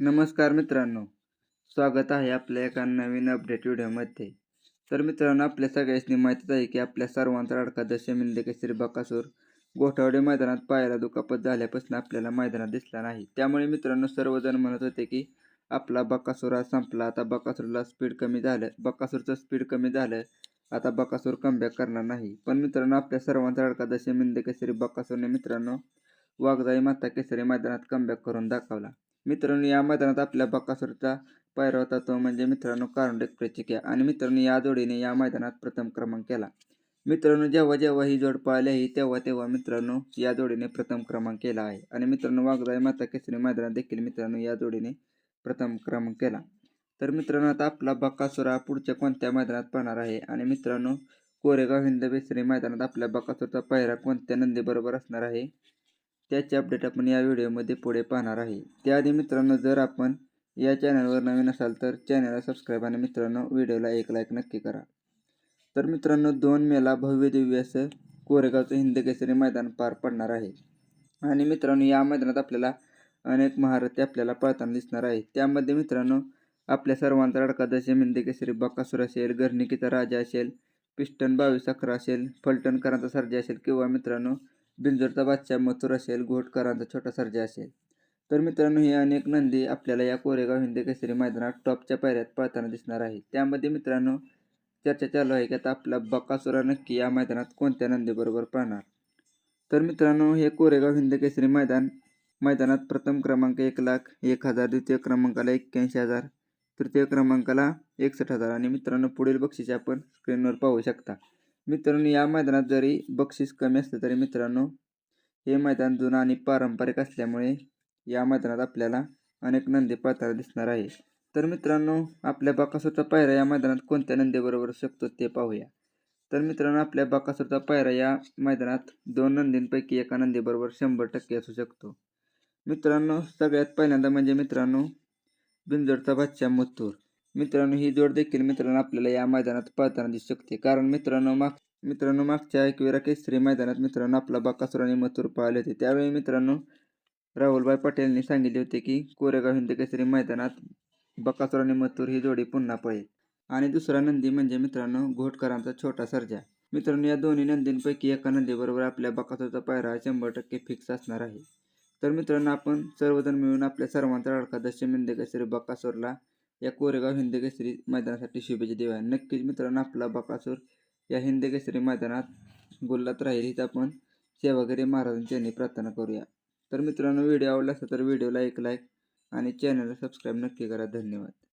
नमस्कार मित्रांनो. स्वागत आहे आपल्या एका नवीन अपडेट व्हिडिओमध्ये. तर मित्रांनो आपल्या सगळ्यांनी माहितीच आहे की आपल्या सर्वांचा अडका दशमिंदे केसरी बकासूर गोठावडे मैदानात पायाला दुखापत झाल्यापासून आपल्याला मैदानात दिसला नाही. त्यामुळे मित्रांनो सर्वजण म्हणत होते की आपला बकासूर हा संपला. आता बकासूरला स्पीड कमी झालं. बकासूरचं स्पीड कमी झालं आता बकासूर कमबॅक करणार नाही. पण मित्रांनो आपल्या सर्वांचा अडका दशमिंदे केसरी बकासूरने मित्रांनो वाघजाई माता केसरी मैदानात कमबॅक करून दाखवला. मित्रांनो या मैदानात आपल्या बकासूरचा पायरा होता तो म्हणजे मित्रांनो कारुंड प्रचिक्या आणि मित्रांनो या जोडीने या मैदानात प्रथम क्रमांक केला. मित्रांनो जेव्हा जेव्हा ही जोड पाहिली तेव्हा तेव्हा मित्रांनो या जोडीने प्रथम क्रमांक केला आहे. आणि मित्रांनो वाघजाई माता केसरी मैदानात देखील मित्रांनो या जोडीने प्रथम क्रमांक केला. तर मित्रांनो आता आपला बकासूर हा पुढच्या कोणत्या मैदानात पाहणार आहे? आणि मित्रांनो कोरेगाव हिंद बेसरी मैदानात आपल्या बकासूरचा पायरा कोणत्या नंदीबरोबर असणार आहे? त्याचे अपडेट आपण या व्हिडिओमध्ये पुढे पाहणार आहे. त्याआधी मित्रांनो जर आपण या चॅनलवर नवीन असाल तर चॅनलला सबस्क्राईब आणि मित्रांनो व्हिडिओला एक लाईक नक्की करा. तर मित्रांनो दोन मेला भव्य दिव्य असं कोरेगावचं हिंदकेसरी मैदान पार पडणार आहे. आणि मित्रांनो या मैदानात आपल्याला अनेक महारथी आपल्याला पळताना दिसणार आहे त्यामध्ये मित्रांनो आपल्या सर्वांचा अडका दशम हिंदकेसरी बकासूर असेल गर्निकीचा राजा असेल पिस्टन बावीस अकरा असेल फलटणकरांचा सर्जा असेल किंवा मित्रांनो बिंजोरचा बादशाह मथुर असेल घोटकरांचा छोटा सर्जा असेल. तर मित्रांनो हे अनेक नंदी आपल्याला या कोरेगाव हिंदी केसरी मैदानात टॉपच्या पायऱ्यात पळताना दिसणार आहे. त्यामध्ये मित्रांनो चर्चा चालू आहे की आता आपला बकासुरा नक्की या मैदानात कोणत्या नंदीबरोबर पाहणार? तर मित्रांनो हे कोरेगाव हिंद केसरी मैदान मैदानात प्रथम क्रमांक एक लाख एक हजार द्वितीय क्रमांकाला एक्क्याऐंशी हजार तृतीय क्रमांकाला एकसष्ट हजार. आणि मित्रांनो पुढील बक्षीस आपण स्क्रीनवर पाहू शकता. मित्रांनो या मैदानात जरी बक्षीस कमी असलं तरी मित्रांनो हे मैदान जुनं आणि पारंपरिक असल्यामुळे या मैदानात आपल्याला अनेक नंदी पळताना दिसणार आहे. तर मित्रांनो आपल्या बाकासूरचा पायरा या मैदानात कोणत्या नंदीबरोबर शकतो ते पाहूया. तर मित्रांनो आपल्या बाकासूरचा पायरा या मैदानात दोन नंदींपैकी एका नंदीबरोबर शंभर टक्के असू शकतो. मित्रांनो सगळ्यात पहिल्यांदा म्हणजे मित्रांनो बिंजोडचा बच्चा मुत्तूर. मित्रांनो ही जोड देखील मित्रांनो आपल्याला या मैदानात पळताना दिसू शकते. कारण मित्रांनो माग मित्रांनो मागच्या एकविरा केसरी मैदानात मित्रांनो आपला बाकासूर आणि मथुर पाहिले होते. त्यावेळी मित्रांनो राहुलभाई पटेलनी सांगितले होते की कोरेगाव हिंद केसरी मैदानात बकासूर आणि मथुर ही जोडी पुन्हा पळेल. आणि दुसरा नंदी म्हणजे मित्रांनो घोटकरांचा छोटा सर्जा. मित्रांनो या दोन्ही नंदींपैकी एका नंदीबरोबर आपल्या बकासूरचा पायरा शंभर टक्के फिक्स असणार आहे. तर मित्रांनो आपण सर्वजण मिळून आपल्या सर्वांचा लडका दशमिंद केसरी बकासूरला या कोरेगाव हिंद केसरी मैदानासाठी शुभेच्छा देऊया. नक्कीच मित्रांनो आपला बकासूर या हिंद केसरी मैदानात गुल्लात राहील हीच आपण सेवागिरी महाराजांची यांनी प्रार्थना करूया. तर मित्रांनो व्हिडिओ आवडला असेल तर व्हिडिओला एक लाईक आणि चॅनलला सबस्क्राईब नक्की करा. धन्यवाद.